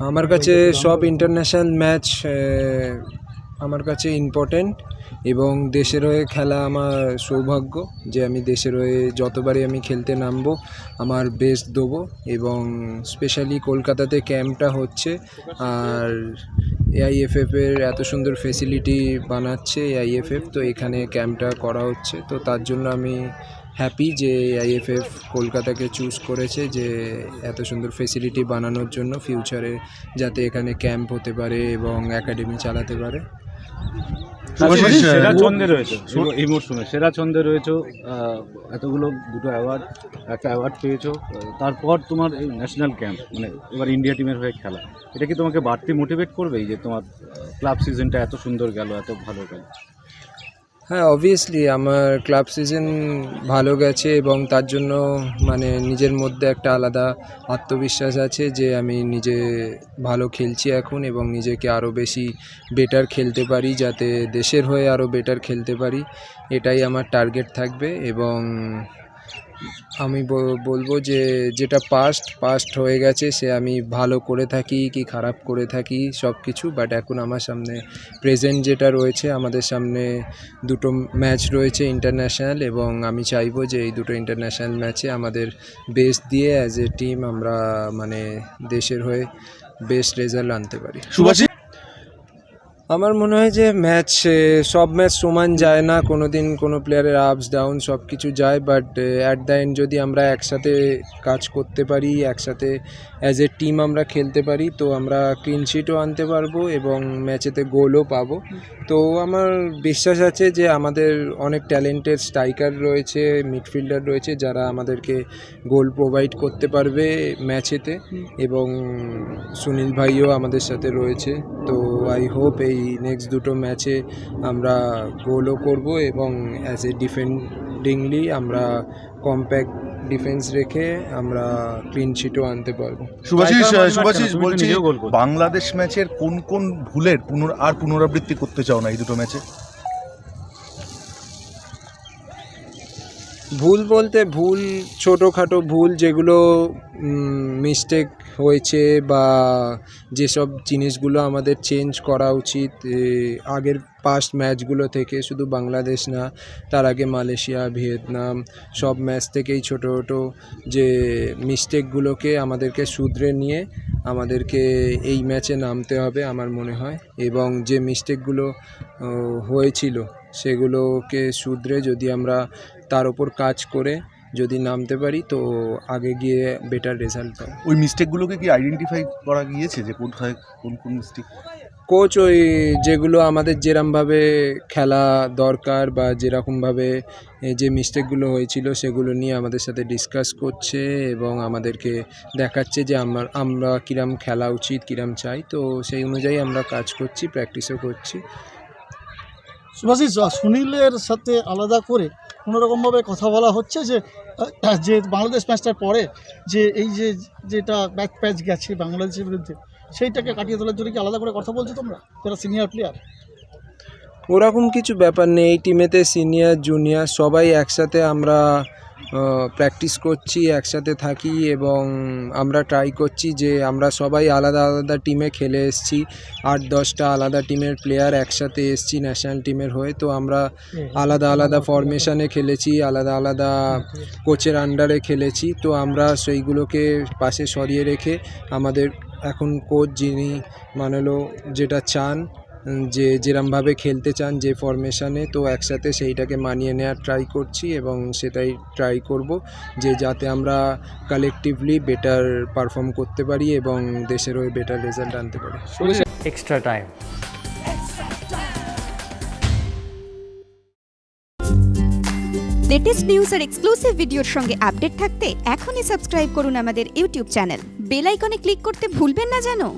আমার কাছে সব ইন্টারন্যাশনাল ম্যাচ আমার কাছে ইম্পর্টেন্ট এবং দেশের হয়ে খেলা আমার সৌভাগ্য যে আমি দেশের হয়ে যতবারই আমি খেলতে নামবো, আমার বেস্ট দেবো এবং স্পেশালি কলকাতাতে ক্যাম্পটা হচ্ছে আর এআইএফএফ এর এত সুন্দর ফেসিলিটি বানাচ্ছে এআইএফএফ তো এখানে ক্যাম্পটা করা হচ্ছে, তো তার জন্য আমি হ্যাপি যে আইএফএফ কলকাতাকে চুজ করেছে যে এত সুন্দর ফেসিলিটি বানানোর জন্য ফিউচারে যাতে এখানে ক্যাম্প হতে পারে এবং একাডেমি চালাতে পারে। সেরা ছন্দে রয়েছে। এই- মরশুমে সেরা ছন্দে রয়েছে এতগুলো দুটো অ্যাওয়ার্ড একটা অ্যাওয়ার্ড পেয়েছ তারপর তোমার এই ন্যাশনাল ক্যাম্প মানে এবার ইন্ডিয়া টিমের হয়ে খেলা। এটা কি তোমাকে বাড়তি মোটিভেট করবে এই যে তোমার ক্লাব সিজনটা এত সুন্দর গেল এত ভালো গেল? হ্যাঁ অবভিয়াসলি আমার ক্লাব সিজন ভালো গেছে এবং তার জন্য মানে নিজের মধ্যে একটা আলাদা আত্মবিশ্বাস আছে যে আমি নিজে ভালো খেলছি এখন এবং নিজেকে আরও বেশি বেটার খেলতে পারি যাতে দেশের হয়ে আরও বেটার খেলতে পারি। এটাই আমার টার্গেট থাকবে এবং আমি বলব যে, যেটা পাস্ট পাস্ট হয়ে গেছে, সে আমি ভালো করে থাকি কি খারাপ করে থাকি, সব কিছু বাট এখন আমার সামনে প্রেজেন্ট যেটা রয়েছে, আমাদের সামনে দুটো ম্যাচ রয়েছে ইন্টারন্যাশনাল এবং আমি চাইব যে এই দুটো ইন্টারন্যাশনাল ম্যাচে আমাদের বেস্ট দিয়ে অ্যাজ এ টিম আমরা মানে দেশের হয়ে বেস্ট রেজাল্ট আনতে পারি। আমার মনে হয় যে ম্যাচ সব ম্যাচ সমান যায় না কোনো দিন কোনো প্লেয়ারের আপস ডাউন সব কিছু যায় বাট অ্যাট দ্য এন্ড যদি আমরা একসাথে কাজ করতে পারি, একসাথে অ্যাজ এ টিম আমরা খেলতে পারি, তো আমরা ক্লিন শিটও আনতে পারব এবং ম্যাচেতে গোলও পাবো। তো আমার বিশ্বাস আছে যে আমাদের অনেক ট্যালেন্টেড স্ট্রাইকার রয়েছে মিডফিল্ডার রয়েছে, যারা আমাদেরকে গোল প্রোভাইড করতে পারবে ম্যাচেতে এবং সুনীল ভাইও আমাদের সাথে রয়েছে, তো আই হোপ এই নেক্সট দুটো ম্যাচে আমরা গোলও করব এবং অ্যাজ এ ডিফেন্ডিংলি আমরা কম্প্যাক্ট ডিফেন্স রেখে আমরা ক্লিন শিটও আনতে পারব শুভাশিস শুভাশিস বলছি। বাংলাদেশ ম্যাচের কোন কোন ভুলের পুনর আর পুনরাবৃত্তি করতে চাও না এই দুটো ম্যাচে ভুল বলতে ভুল, ছোটোখাটো ভুল যেগুলো মিস্টেক হয়েছে বা যেসব জিনিসগুলো আমাদের চেঞ্জ করা উচিত আগের পাস্ট ম্যাচগুলো থেকে শুধু বাংলাদেশ না, তার আগে মালয়েশিয়া, ভিয়েতনাম, সব ম্যাচ থেকেই ছোটো ছোটো যে মিস্টেকগুলোকে আমাদেরকে শুধরে নিয়ে আমাদেরকে এই ম্যাচে নামতে হবে আমার মনে হয়। এবং যে মিস্টেকগুলো হয়েছিল সেগুলোকে শুধরে যদি আমরা তার ওপর কাজ করে যদি নামতে পারি তো আগে গিয়ে বেটার রেজাল্ট পাবো। ওই মিস্টেকগুলোকে কি আইডেন্টিফাই করা গিয়েছে যে কোথায় কোন কোন মিস্টেক কোচ ওই যেগুলো আমাদের যেরমভাবে খেলা দরকার বা যেরকমভাবে যে মিস্টেকগুলো হয়েছিল সেগুলো নিয়ে আমাদের সাথে ডিসকাস করছে এবং আমাদেরকে দেখাচ্ছে যে আমার আমরা কিরাম খেলা উচিত কিরাম চাই। তো সেই অনুযায়ী আমরা কাজ করছি প্র্যাকটিসও করছি। সুভাষিস সুনীলের সাথে আলাদা করে কোনো রকমভাবে কথা বলা হচ্ছে যে যে বাংলাদেশ ম্যাচটার পরে যে এই যে যেটা ব্যাক প্যাচ গেছে বাংলাদেশের বিরুদ্ধে, সেইটাকে কাটিয়ে তোলার জন্য কি আলাদা করে কথা বলছো তোমরা? যারা সিনিয়র প্লেয়ার ওরকম কিছু ব্যাপার নেই, এই টিমেতে সিনিয়র জুনিয়র সবাই একসাথে আমরা প্র্যাকটিস করছি, একসাথে থাকি এবং আমরা ট্রাই করছি যে আমরা সবাই আলাদা আলাদা টিমে খেলে এসেছি। আট, দশটা আলাদা টিমের প্লেয়ার একসাথে এসেছি ন্যাশনাল টিমের হয়ে। তো আমরা আলাদা আলাদা ফরমেশানে খেলেছি, আলাদা আলাদা কোচের আন্ডারে খেলেছি। তো আমরা সেইগুলোকে পাশে সরিয়ে রেখে আমাদের এখন কোচ যিনি, মানালো, যেটা চান যে যেরমভাবে খেলতে চান যে ফরমেশনে তো একসাথে সেইটাকে মানিয়ে নেওয়ার ট্রাই করছি এবং সেটাই ট্রাই করব যে যাতে আমরা কালেকটিভলি বেটার পারফর্ম করতে পারি এবং দেশের হয়ে বেটার রেজাল্ট আনতে পারি। extra time. লেটেস্ট নিউজ আর এক্সক্লুসিভ ভিডিওর সঙ্গে আপডেট থাকতে এখনই সাবস্ক্রাইব করুন আমাদের ইউটিউব চ্যানেল বেল আইকনে ক্লিক করতে ভুলবেন না জানো